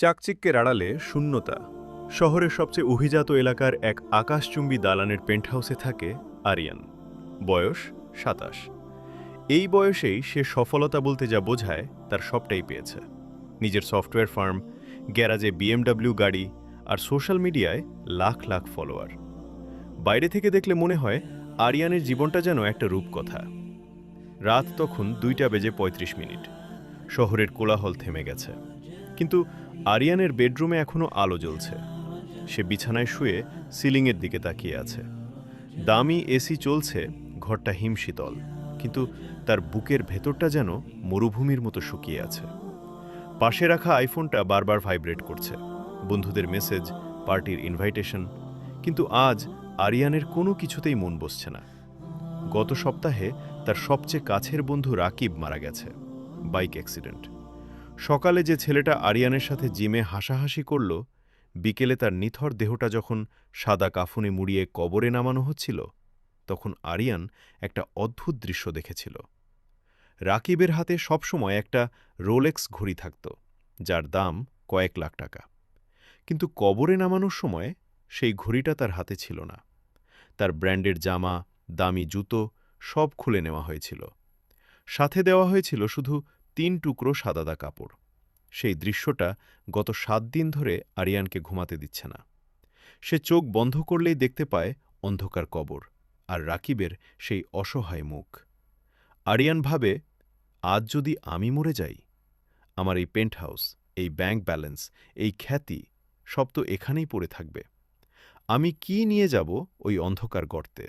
চাকচিক্যের আড়ালে শূন্যতা। শহরের সবচেয়ে অভিজাত এলাকার এক আকাশচুম্বী দালানের পেন্টহাউসে থাকে আরিয়ান। বয়স সাতাশ। এই বয়সেই সে সফলতা বলতে যা বোঝায়, তার সবটাই পেয়েছে। নিজের সফটওয়্যার ফার্ম, গ্যারাজে বিএমডব্লিউ গাড়ি আর সোশ্যাল মিডিয়ায় লাখ লাখ ফলোয়ার। বাইরে থেকে দেখলে মনে হয় আরিয়ানের জীবনটা যেন একটা রূপকথা। রাত তখন দুইটা বেজে ৩৫ মিনিট। শহরের কোলাহল থেমে গেছে। কিন্তু আরিয়ানের বেডরুমে এখনও আলো জ্বলছে। সে বিছানায় শুয়ে সিলিংয়ের দিকে তাকিয়ে আছে। দামি এসি চলছে, ঘরটা হিমশীতল কিন্তু তার বুকের ভেতরটা যেন মরুভূমির মতো শুকিয়ে আছে। পাশে রাখা আইফোনটা বারবার ভাইব্রেট করছে। বন্ধুদের মেসেজ, পার্টির ইনভাইটেশন, কিন্তু আজ আরিয়ানের কোনো কিছুতেই মন বসছে না। গত সপ্তাহে তার সবচেয়ে কাছের বন্ধু রাকিব মারা গেছে। Bike accident. সকালে যে ছেলেটা আরিয়ানের সাথে জিমে হাসাহাসি করল, বিকেলে তার নিথর দেহটা যখন সাদা কাফুনে মুড়িয়ে কবরে নামানো হচ্ছিল, তখন আরিয়ান একটা অদ্ভুত দৃশ্য দেখেছিল। রাকিবের হাতে সবসময় একটা রোলেক্স ঘড়ি থাকত, যার দাম কয়েক লাখ টাকা। কিন্তু কবরে নামানোর সময় সেই ঘড়িটা তার হাতে ছিল না। তার ব্র্যান্ডের জামা, দামি জুতো সব খুলে নেওয়া হয়েছিল। সাথে দেওয়া হয়েছিল শুধু তিন টুকরো সাদাদা কাপড়। সেই দৃশ্যটা গত সাত দিন ধরে আরিয়ানকে ঘুমাতে দিচ্ছে না। সে চোখ বন্ধ করলেই দেখতে পায় অন্ধকার কবর আর রাকিবের সেই অসহায় মুখ। আরিয়ান ভাবে, আজ যদি আমি মরে যাই, আমার এই পেন্টহাউস এই ব্যাংক ব্যালেন্স এই খ্যাতি, সব তো এখানেই পড়ে থাকবে। আমি কি নিয়ে যাব ওই অন্ধকার গর্তে?